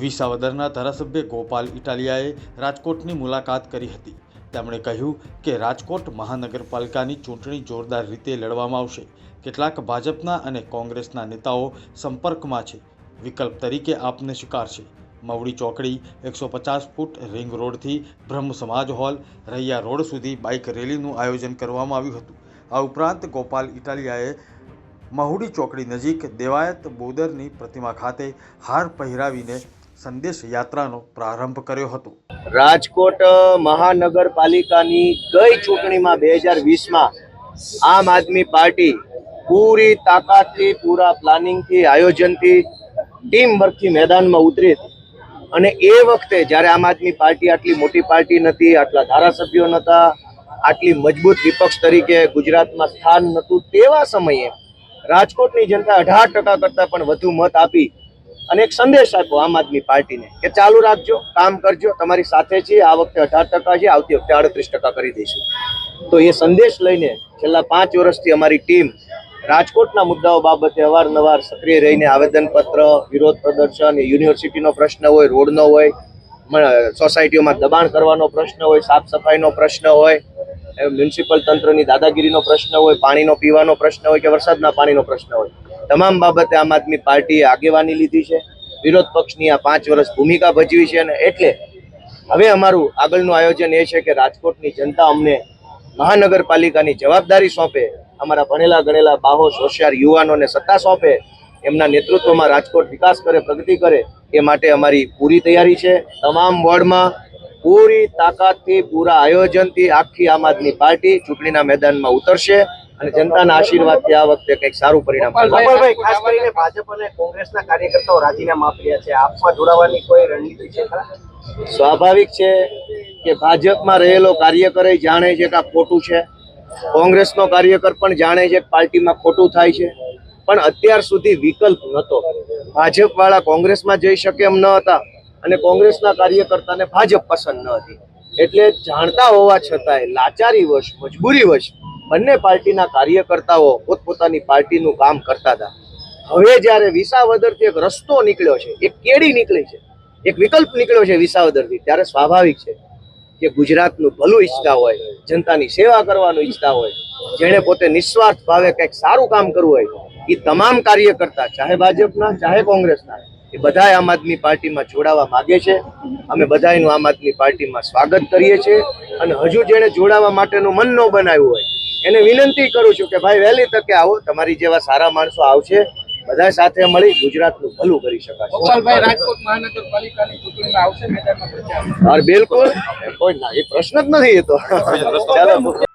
વિસાવદરના ધારાસભ્ય ગોપાલ ઇટાલિયાએ રાજકોટની મુલાકાત કરી હતી. તેમણે કહ્યું કે રાજકોટ મહાનગરપાલિકાની ચૂંટણી જોરદાર રીતે લડવામાં આવશે. કેટલાક ભાજપના અને કોંગ્રેસના નેતાઓ સંપર્કમાં છે. વિકલ્પ તરીકે આપને સ્વીકારશે મવડી ચોકડી, એકસો પચાસ ફૂટ રિંગ રોડથી બ્રહ્મ સમાજ હોલ, રૈયા રોડ સુધી બાઇક રેલીનું આયોજન કરવામાં આવ્યું હતું. આ ઉપરાંત ગોપાલ ઇટાલિયાએ મહુડી ચોકડી નજીક દેવાયત બોદરની પ્રતિમા ખાતે હાર પહેરાવીને સંદેશ યાત્રાનો પ્રારંભ કર્યો હતો. રાજકોટ મહાનગરપાલિકાની ગઈ ચૂંટણીમાં બે હજાર વીસમાં આમ આદમી પાર્ટી પૂરી તાકાતથી, પૂરા પ્લાનિંગથી, આયોજનથી ટીમ વર્કથી મેદાનમાં ઉતરી અને એ વખતે જ્યારે આમ આદમી પાર્ટી આટલી મોટી પાર્ટી નથી, આટલા ધારાસભ્યો નહોતા આટલી મજબૂત વિપક્ષ તરીકે ગુજરાતમાં સ્થાન નહોતું તેવા સમયે રાજકોટની જનતા અઢાર ટકા કરતાં પણ વધુ મત આપી અને એક સંદેશ આપ્યો આમ આદમી પાર્ટીને કે ચાલુ રાખજો, કામ કરજો, તમારી સાથે છીએ, આ વખતે અઢાર ટકા છે, આવતી વખતે આડત્રીસ ટકા કરી દઈશું. તો એ સંદેશ લઈને છેલ્લા પાંચ વર્ષથી અમારી ટીમ રાજકોટના મુદ્દાઓ બાબતે અવારનવાર સક્રિય રહીને આવેદનપત્ર, વિરોધ પ્રદર્શન યુનિવર્સિટીનો પ્રશ્ન હોય, રોડનો હોય સોસાયટીઓમાં દબાણ કરવાનો પ્રશ્ન હોય, સાફ સફાઈનો પ્રશ્ન હોય મ્યુનિસિપલ તંત્રની દાદાગીરીનો પ્રશ્ન હોય, પાણીનો પીવાનો પ્રશ્ન હોય કે વરસાદના પાણીનો પ્રશ્ન હોય. તમામ બાબતે આમ આદમી પાર્ટીએ આગેવાની લીધી છે. વિરોધ પક્ષની આ પાંચ વર્ષ ભૂમિકા ભજવી છે અને એટલે હવે અમારું આગળનું આયોજન એ છે કે રાજકોટની જનતા અમને મહાનગરપાલિકાની જવાબદારી સોંપે, અમારા ભણેલા ગણેલા બાહોશ હોશિયાર યુવાનોને સત્તા સોંપે, એમના નેતૃત્વમાં રાજકોટ વિકાસ કરે, પ્રગતિ કરે, એ માટે અમારી પૂરી તૈયારી છે. તમામ વોર્ડમાં પૂરી તાકાતથી, પૂરા આયોજનથી આખી આમ આદમી પાર્ટી ચૂંટણીના મેદાનમાં ઉતરશે. અને જનતાના આશીર્વાદથી આ વખતે કંઈક સારું પરિણામ ગોપાલભાઈ ખાસ કરીને ભાજપ અને કોંગ્રેસના કાર્યકર્તાઓ રાજીનામા આપી રહ્યા છે. આપમાં જોડાવાની કોઈ રણનીતિ છે ખરા? સ્વાભાવિક છે કે ભાજપમાં રહેલો કાર્યકર જાણે છે કે આ ખોટું છે. કોંગ્રેસનો કાર્યકર પણ જાણે છે કે પાર્ટીમાં ખોટું થાય છે. પણ અત્યાર સુધી વિકલ્પ નહોતો. ભાજપ વાળા કોંગ્રેસમાં જઈ શકે એમ ન હતા અને કોંગ્રેસના કાર્યકર્તાને ભાજપ પસંદ ન હતી. એટલે જાણતા હોવા છતાંય લાચારી વશ મજબૂરી વશ બંને પાર્ટીના કાર્યકર્તાઓ પોતપોતાની પાર્ટીનું કામ કરતા હતા. હવે જ્યારે વિસાવદરથી એક રસ્તો નીકળ્યો છે, એક કેડી નીકળી છે, એક વિકલ્પ નીકળ્યો છે વિસાવદરથી, ત્યારે સ્વાભાવિક છે કે ગુજરાતનું ભલું ઈચ્છતા હોય, જનતાની સેવા કરવાનું ઈચ્છતા હોય, જેણે પોતે નિસ્વાર્થ ભાવે કંઈક સારું કામ કરવું હોય એ તમામ કાર્યકર્તા, ચાહે ભાજપના, ચાહે કોંગ્રેસના, એ બધા આમ આદમી પાર્ટીમાં જોડાવા માગે છે. અમે બધાયનું આમ આદમી પાર્ટીમાં સ્વાગત કરીએ છીએ. અને હજુ જેણે જોડાવા માટેનું મન ન બનાવ્યું હોય એને વિનંતી કરું છું કે ભાઈ વહેલી તકે આવો તમારી જેવા સારા માણસો આવશે બધા સાથે મળી ગુજરાતનું ભલું કરી શકાશે. બિલકુલ. કોઈ ના એ પ્રશ્ન જ નથી એ તો.